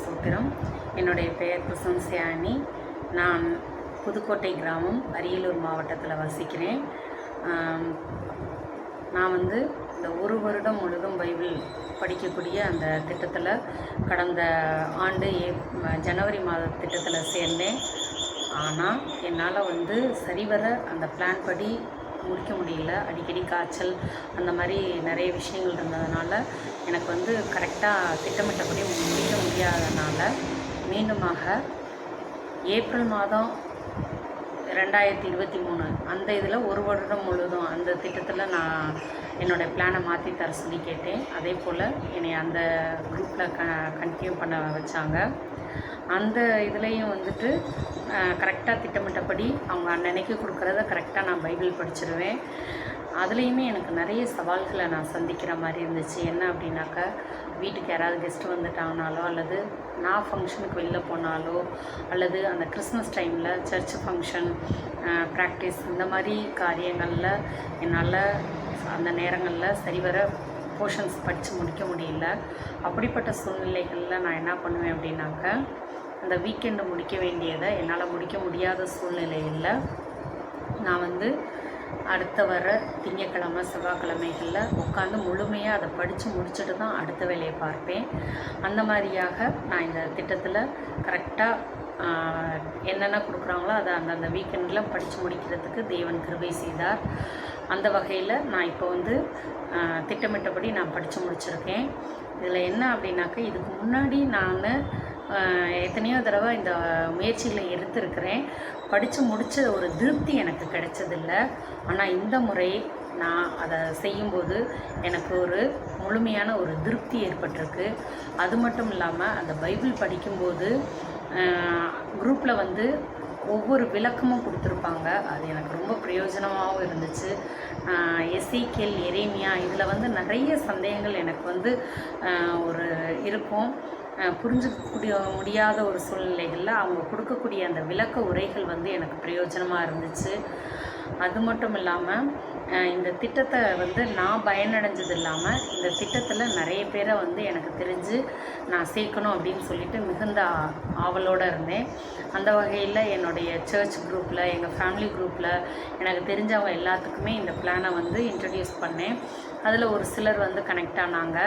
கர்த்தருடைய ஸ்தோத்திரம் என்னுடைய பெயர் குசம்சியானி நான் புதுக்கோட்டை கிராமம் அரியலூர் மாவட்டத்தில் வசிக்கிறேன். நான் வந்து இந்த ஒரு வருடம் முழுதும் பைபிள் படிக்கக்கூடிய அந்த திட்டத்தில் கடந்த ஆண்டு ஏ ஜனவரி மாத திட்டத்தில் சேர்ந்தேன். ஆனால் என்னால் வந்து சரிவர அந்த பிளான் படி முடிக்க முடியல. அடிக்கடி காய்ச்சல் அந்த மாதிரி நிறைய விஷயங்கள் இருந்ததுனால எனக்கு வந்து கரெக்டாக திட்டமிட்டபடி முடிக்க முடியாதனால மீண்டுமாக ஏப்ரல் மாதம் ரெண்டாயிரத்தி இருபத்தி மூணு அந்த இதில் ஒரு வருடம் முழுதும் அந்த திட்டத்தில் நான் என்னோடய பிளானை மாற்றி தர சொல்லி கேட்டேன். அதே போல் என்னை அந்த குரூப்பில் க கண்டினியூ பண்ண வச்சாங்க. அந்த இதுலேயும் வந்துட்டு கரெக்டாக திட்டமிட்டபடி அவங்க அன்னன்னைக்கு கொடுக்குறத கரெக்டாக நான் பைபிள் படிச்சிருவேன். அதுலேயுமே எனக்கு நிறைய சவால்களை நான் சந்திக்கிற மாதிரி இருந்துச்சு. என்ன அப்படின்னாக்கா வீட்டுக்கு யாராவது கெஸ்ட்டு வந்துட்டாங்கனாலோ அல்லது நான் ஃபங்க்ஷனுக்கு வெளில போனாலோ அல்லது அந்த கிறிஸ்மஸ் டைமில் சர்ச் ஃபங்க்ஷன் ப்ராக்டிஸ் இந்த மாதிரி காரியங்களில் என்னால் அந்த நேரங்களில் சரிவர போர்ஷன்ஸ் படித்து முடிக்க முடியல. அப்படிப்பட்ட சூழ்நிலைகளில் நான் என்ன பண்ணுவேன் அப்படின்னாக்க அந்த வீக்கெண்டு முடிக்க வேண்டியதை என்னால் முடிக்க முடியாத சூழ்நிலையில் நான் வந்து அடுத்த வர திங்கக்கிழமை செவ்வாய்க்கிழமைகளில் உட்காந்து முழுமையாக அதை படித்து முடிச்சுட்டு தான் அடுத்த வேலையை பார்ப்பேன். அந்த மாதிரியாக நான் இந்த திட்டத்தில் கரெக்டாக என்னென்ன கொடுக்குறாங்களோ அதை அந்தந்த வீக்கெண்டில் படித்து முடிக்கிறதுக்கு தேவன் கிருபை செய்தார். அந்த வகையில் நான் இப்போ வந்து திட்டமிட்டபடி நான் படித்து முடிச்சிருக்கேன். இதில் என்ன அப்படின்னாக்கா இதுக்கு முன்னாடி நான் எத்தனையோ தடவை இந்த முயற்சிகளை எடுத்திருக்கிறேன். படித்து முடிச்ச ஒரு திருப்தி எனக்கு கிடைச்சதில்ல. ஆனால் இந்த முறை நான் அதை செய்யும்போது எனக்கு ஒரு முழுமையான ஒரு திருப்தி ஏற்பட்டிருக்கு. அது மட்டும் இல்லாமல் அந்த பைபிள் படிக்கும்போது குரூப்பில் வந்து ஒவ்வொரு விளக்கமும் கொடுத்துருப்பாங்க. அது எனக்கு ரொம்ப பிரயோஜனமாகவும் இருந்துச்சு. எஸ்ஐகேல் எரேமியா இதில் வந்து நிறைய சந்தேகங்கள் எனக்கு வந்து ஒரு இருக்கும். புரிஞ்சுக்கூடிய புரிஞ்சுக்கக்கூடிய முடியாத ஒரு சூழ்நிலைகளில் அவங்க கொடுக்கக்கூடிய அந்த விளக்க உரைகள் வந்து எனக்கு பிரயோஜனமாக இருந்துச்சு. அது மட்டும் இல்லாமல் இந்த திட்டத்தை வந்து நான் பயனடைஞ்சது இல்லாமல் இந்த திட்டத்தில் நிறைய பேரை வந்து எனக்கு தெரிஞ்சு நான் சேர்க்கணும் அப்படின்னு சொல்லிட்டு மிகுந்த ஆவலோடு இருந்தேன். அந்த வகையில் என்னுடைய சர்ச் குரூப்பில் எங்கள் ஃபேமிலி குரூப்பில் எனக்கு தெரிஞ்சவங்க எல்லாத்துக்குமே இந்த பிளானை வந்து இன்ட்ரடியூஸ் பண்ணேன். அதில் ஒரு சிலர் வந்து கனெக்ட் ஆனாங்க.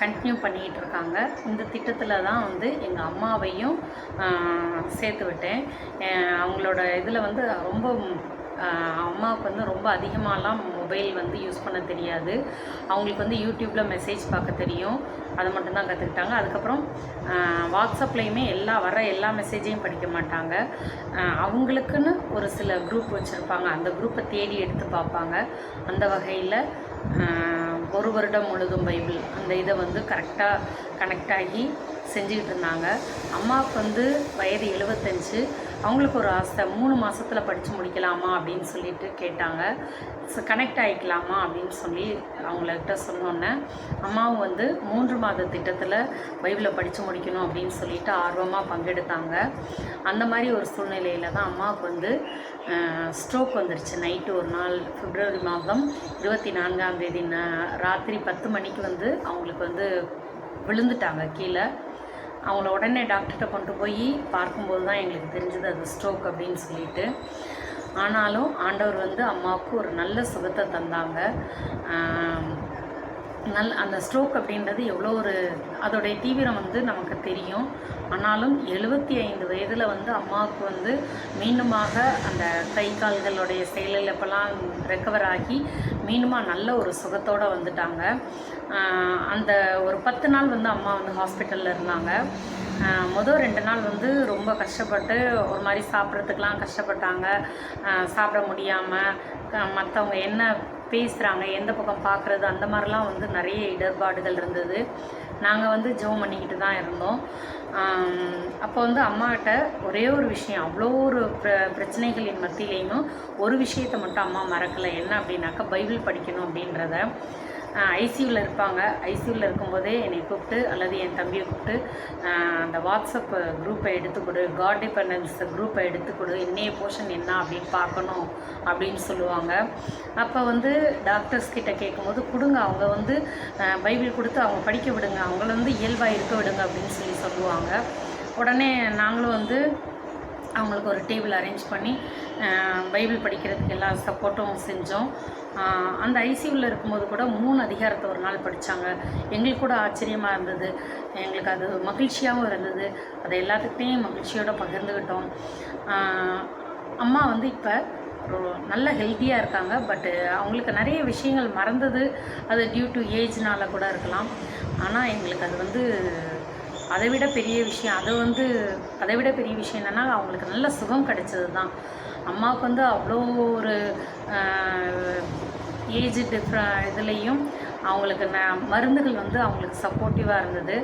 கண்டினியூ பண்ணிக்கிட்டு இருக்காங்க. இந்த திட்டத்தில் தான் வந்து எங்கள் அம்மாவையும் சேர்த்து விட்டேன். அவங்களோட இதில் வந்து ரொம்ப அம்மாவுக்கு வந்து ரொம்ப அதிகமாகலாம் மொபைல் வந்து யூஸ் பண்ண தெரியாது. அவங்களுக்கு வந்து யூடியூப்பில் மெசேஜ் பார்க்க தெரியும். அதை மட்டும்தான் கற்றுக்கிட்டாங்க அதுக்கப்புறம் வாட்ஸ்அப்லேயுமே எல்லா வர எல்லா மெசேஜையும் படிக்க மாட்டாங்க. அவங்களுக்குன்னு ஒரு சில குரூப் வச்சுருப்பாங்க. அந்த குரூப்பை தேடி எடுத்து பார்ப்பாங்க. அந்த வகையில் ஒரு வருடம் முழுதும் பைபிள் அந்த இதை வந்து கரெக்டாக கனெக்ட் ஆகி செஞ்சுக்கிட்டு இருந்தாங்க. அம்மாவுக்கு வந்து வயது எழுபத்தஞ்சு அவங்களுக்கு ஒரு ஆசை மூணு மாதத்தில் படித்து முடிக்கலாமா அப்படின்னு சொல்லிட்டு கேட்டாங்க. கனெக்ட் ஆகிக்கலாமா அப்படின்னு சொல்லி அவங்கள்ட்ட சொன்னோன்னே அம்மாவும் வந்து மூன்று மாத திட்டத்தில் பைபிளை படித்து முடிக்கணும் அப்படின்னு சொல்லிட்டு ஆர்வமாக பங்கெடுத்தாங்க. அந்த மாதிரி ஒரு சூழ்நிலையில் தான் அம்மாவுக்கு வந்து ஸ்ட்ரோக் வந்துருச்சு. நைட்டு ஒரு நாள் பிப்ரவரி மாதம் இருபத்தி நான்காம் தேதி ந- ராத்திரி பத்து மணிக்கு வந்து அவங்களுக்கு வந்து விழுந்துட்டாங்க கீழே. அவங்கள உடனே டாக்டர்கிட்ட கொண்டு போய் பார்க்கும்போது தான் எங்களுக்கு தெரிஞ்சது அது ஸ்ட்ரோக் அப்படின்னு சொல்லிட்டு. ஆனாலும் ஆண்டவர் வந்து அம்மாவுக்கு ஒரு நல்ல சுகத்தை தந்தாங்க. நல் அந்த ஸ்ட்ரோக் அப்படின்றது எவ்வளோ ஒரு அதோடைய தீவிரம் வந்து நமக்கு தெரியும். ஆனாலும் எழுபத்தி ஐந்து வயதில் வந்து அம்மாவுக்கு வந்து மீண்டுமாக அந்த கை கால்களுடைய செயலிழப்பெல்லாம் ரெக்கவர் ஆகி மீண்டுமா நல்ல ஒரு சுகத்தோடு வந்துட்டாங்க. அந்த ஒரு பத்து நாள் வந்து அம்மா வந்து ஹாஸ்பிட்டலில் இருந்தாங்க. மொதல் ரெண்டு நாள் வந்து ரொம்ப கஷ்டப்பட்டு ஒரு மாதிரி சாப்பிட்றதுக்கெலாம் கஷ்டப்பட்டாங்க. சாப்பிட முடியாமல் மற்றவங்க என்ன பேசுகிறாங்க எந்த பக்கம் பார்க்குறது அந்த மாதிரிலாம் வந்து நிறைய இடர்பாடுகள் இருந்தது. நாங்கள் வந்து ஜெபம் பண்ணிக்கிட்டு தான் இருந்தோம். அப்போ வந்து அம்மாகிட்ட ஒரே ஒரு விஷயம் அவ்வளோ ஒரு பிர பிரச்சனைகளின் மத்தியிலையும் ஒரு விஷயத்தை மட்டும் அம்மா மறக்கலை. என்ன அப்படின்னாக்கா பைபிள் படிக்கணும் அப்படின்றத. ஐசியூவில் இருப்பாங்க. ஐசியூவில் இருக்கும்போதே என்னை கூப்பிட்டு அல்லது என் தம்பியை கூப்பிட்டு அந்த வாட்ஸ்அப் குரூப்பை எடுத்துக்கொடு காட். டிபெண்டன்ஸ் குரூப்பை எடுத்துக்கொடு என்னைய போர்ஷன் என்ன அப்படின்னு பார்க்கணும் அப்படின்னு சொல்லுவாங்க. அப்போ வந்து டாக்டர்ஸ் கிட்ட கேட்கும்போது கொடுங்க அவங்க வந்து பைபிள் கொடுத்து அவங்க படிக்க விடுங்க. அவங்கள வந்து இயல்பாக இருக்க விடுங்க அப்படின்னு சொல்லி சொல்லுவாங்க. உடனே நாங்களும் வந்து அவங்களுக்கு ஒரு டேபிள் அரேஞ்ச் பண்ணி பைபிள் படிக்கிறதுக்கு எல்லா சப்போர்ட்டும் செஞ்சோம். அந்த ஐசியூவில் இருக்கும்போது கூட மூணு அதிகாரத்தை ஒரு நாள் படித்தாங்க எங்களுக்கு கூட ஆச்சரியமாக இருந்தது. எங்களுக்கு அது மகிழ்ச்சியாகவும் இருந்தது. அதை எல்லாத்துக்கிட்டையும் மகிழ்ச்சியோடு பகிர்ந்துக்கிட்டோம் அம்மா வந்து இப்போ நல்ல ஹெல்த்தியாக இருக்காங்க. பட்டு அவங்களுக்கு நிறைய விஷயங்கள் மறந்தது. அது டியூ டு ஏஜ்னால கூட இருக்கலாம். ஆனால் எங்களுக்கு அது வந்து அதை விட பெரிய விஷயம் அதை வந்து அதை விட பெரிய விஷயம் என்னென்னா அவங்களுக்கு நல்ல சுகம் கிடைச்சது தான் அம்மாவுக்கு வந்து அவ்வளோ ஒரு ஏஜ் டிஃப்ர இதுலேயும் அவங்களுக்கு ந மருந்துகள் வந்து அவங்களுக்கு சப்போர்ட்டிவாக இருந்தது.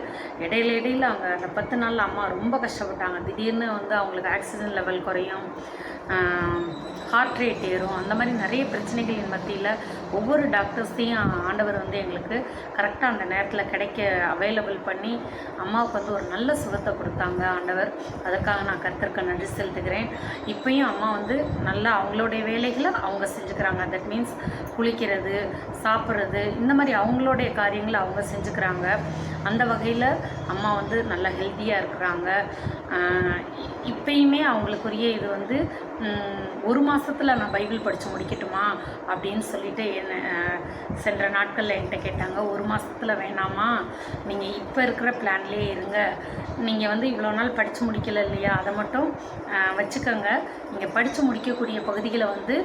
இடையில இடையில் அவங்க அந்த பத்து நாளில் அம்மா ரொம்ப கஷ்டப்பட்டாங்க. திடீர்னு வந்து அவங்களுக்கு ஆக்சிஜன் லெவல் குறையும். ஹார்ட் ரேட் ஏறும். அந்த மாதிரி நிறைய பிரச்சனைகளின் மத்தியில் ஒவ்வொரு டாக்டர்ஸையும் ஆண்டவர் வந்து எங்களுக்கு கரெக்டாக அந்த நேரத்தில் கிடைக்க அவைலபிள் பண்ணி அம்மாவுக்கு வந்து ஒரு நல்ல சுகத்தை கொடுத்தாங்க ஆண்டவர். அதுக்காக நான் கருத்திருக்க நன்றி செலுத்துகிறேன். இப்பயும் அம்மா வந்து நல்லா அவங்களுடைய வேலைகளை அவங்க செஞ்சுக்கிறாங்க. தட் மீன்ஸ் குளிக்கிறது சாப்பிட்றது இந்த மாதிரி அவங்களுடைய காரியங்களை அவங்க செஞ்சுக்கிறாங்க. அந்த வகையில் அம்மா வந்து நல்லா ஹெல்த்தியாக இருக்கிறாங்க. இப்பயுமே அவங்களுக்குரிய இது வந்து ஒரு மாதத்தில் நான் பைபிள் படித்து முடிக்கட்டுமா அப்படின்னு சொல்லிட்டு என்ன சென்ற நாட்களில் என்கிட்ட கேட்டாங்க. ஒரு மாதத்தில் வேணாமா? நீங்கள் இப்போ இருக்கிற பிளான்லேயே இருங்க. நீங்கள் வந்து இவ்வளோ நாள் படித்து முடிக்கல இல்லையா? அதை மட்டும் வச்சுக்கோங்க. நீங்கள் படித்து முடிக்கக்கூடிய பகுதிகளை வந்து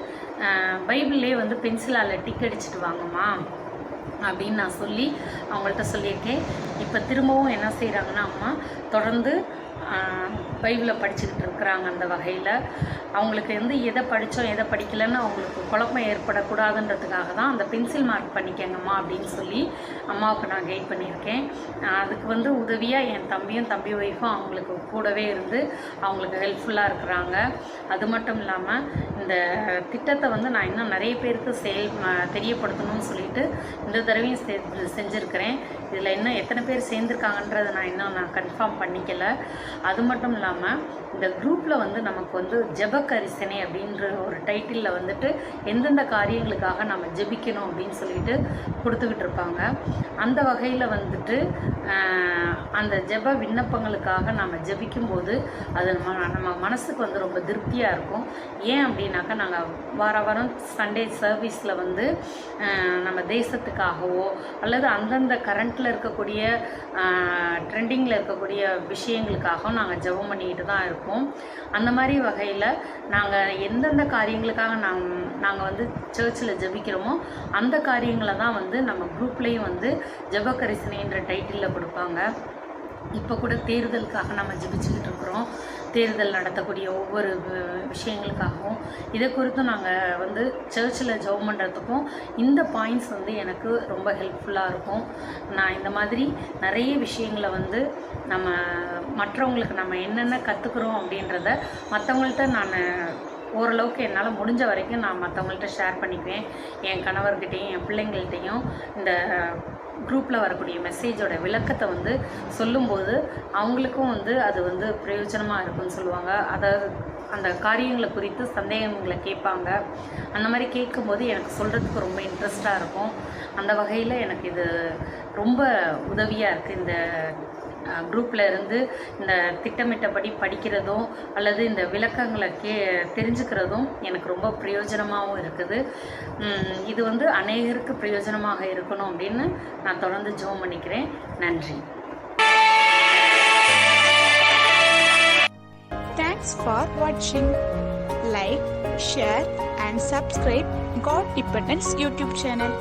பைபிள்லேயே வந்து பென்சிலால் டிக் அடிச்சுட்டு வாங்கம்மா அப்படின்னு நான் சொல்லி அவங்கள்ட்ட சொல்லியிருக்கேன். இப்போ திரும்பவும் என்ன செய்கிறாங்கன்னா அம்மா தொடர்ந்து பைபிளை படிச்சுக்கிட்டு இருக்கிறாங்க அந்த வகையில். அவங்களுக்கு வந்து எதை படித்தோம் எதை படிக்கலைன்னு அவங்களுக்கு குழப்பம் ஏற்படக்கூடாதுன்றதுக்காக தான் அந்த பென்சில் மார்க் பண்ணிக்கங்கம்மா அப்படின்னு சொல்லி அம்மாவுக்கு நான் கைட் பண்ணியிருக்கேன். அதுக்கு வந்து உதவியாக என் தம்பியும் தம்பி ஒய்ஃபும் அவங்களுக்கு கூடவே இருந்து அவங்களுக்கு ஹெல்ப்ஃபுல்லாக இருக்கிறாங்க. அது மட்டும் இல்லாமல் இந்த திட்டத்தை வந்து நான் இன்னும் நிறைய பேருக்கு செயல் தெரியப்படுத்தணும்னு சொல்லிட்டு இந்த தடவையும் செஞ்சுருக்கிறேன். இதில் இன்னும் எத்தனை பேர் சேர்ந்துருக்காங்கன்றதை நான் இன்னும் நான் கன்ஃபார்ம் பண்ணிக்கல. அது மட்டும் இல்லாமல் இந்த குரூப்பில் வந்து நமக்கு வந்து ஜபக்கரிசனை அப்படின்ற ஒரு டைட்டிலில் வந்துட்டு எந்தெந்த காரியங்களுக்காக நம்ம ஜெபிக்கணும் அப்படின்னு சொல்லிட்டு கொடுத்துக்கிட்டு இருப்பாங்க. அந்த வகையில் வந்துட்டு அந்த ஜெப விண்ணப்பங்களுக்காக நம்ம ஜெபிக்கும்போது அது நம்ம நம்ம மனசுக்கு வந்து ரொம்ப திருப்தியாக இருக்கும். ஏன் அப்படின்னாக்கா நாங்கள் வார வாரம் சண்டே சர்வீஸில் வந்து நம்ம தேசத்துக்காகவோ அல்லது அந்தந்த கரண்ட்டில் இருக்கக்கூடிய ட்ரெண்டிங்கில் இருக்கக்கூடிய விஷயங்களுக்காகவும் நாங்கள் ஜெபம் பண்ணிக்கிட்டு தான் இருப்போம். அந்த மாதிரி வகையில் நாங்கள் எந்தெந்த காரியங்களுக்காக நாங் நாங்கள் வந்து சர்ச்சில் ஜெபிக்கிறோமோ அந்த காரியங்களை தான் வந்து நம்ம குரூப்லேயும் வந்து ஜெபக்கரிசனைன்ற டைட்டிலில் கொடுப்பாங்க. இப்போ கூட தேர்தலுக்காக நம்ம ஜெபிச்சுக்கிட்டு இருக்கிறோம். தேர்தல் நடத்தக்கூடிய ஒவ்வொரு வி- விஷயங்களுக்காகவும். இதை குறித்தும் நாங்கள் வந்து சர்ச்சில் ஜெபம் பண்ணுறதுக்கும் இந்த பாயிண்ட்ஸ் வந்து எனக்கு ரொம்ப ஹெல்ப்ஃபுல்லாக இருக்கும். நான் இந்த மாதிரி நிறைய விஷயங்களை வந்து நம்ம மற்றவங்களுக்கு நம்ம என்னென்ன கற்றுக்குறோம் அப்படின்றத மற்றவங்கள்ட்ட நான் ஓரளவுக்கு என்னால் முடிஞ்ச வரைக்கும் நான் மற்றவங்கள்ட்ட ஷேர் பண்ணிக்குவேன். என் கணவர்கிட்டையும் என் பிள்ளைங்கள்ட்டையும் இந்த குரூப்பில் வரக்கூடிய மெசேஜோட விளக்கத்தை வந்து சொல்லும்போது அவங்களுக்கும் வந்து அது வந்து பிரயோஜனமாக இருக்கும்னு சொல்லுவாங்க. அதாவது அந்த காரியங்களை குறித்து சந்தேகங்களை கேட்பாங்க. அந்த மாதிரி கேட்கும்போது எனக்கு சொல்கிறதுக்கு ரொம்ப இன்ட்ரெஸ்டாக இருக்கும். அந்த வகையில் எனக்கு இது ரொம்ப உதவியாக இருக்குது இந்த குரூப்பில் இருந்து இந்த திட்டமிட்டபடி படிக்கிறதும் அல்லது இந்த விளக்கங்களை கே தெரிஞ்சுக்கிறதும் எனக்கு ரொம்ப பிரயோஜனமாகவும் இருக்குது. இது வந்து அநேகருக்கு பிரயோஜனமாக இருக்கணும் அப்படின்னு நான் தொடர்ந்து ஜோம் பண்ணிக்கிறேன். நன்றி. தேங்க்ஸ் ஃபார் வாட்சிங் like share and subscribe God dependence YouTube channel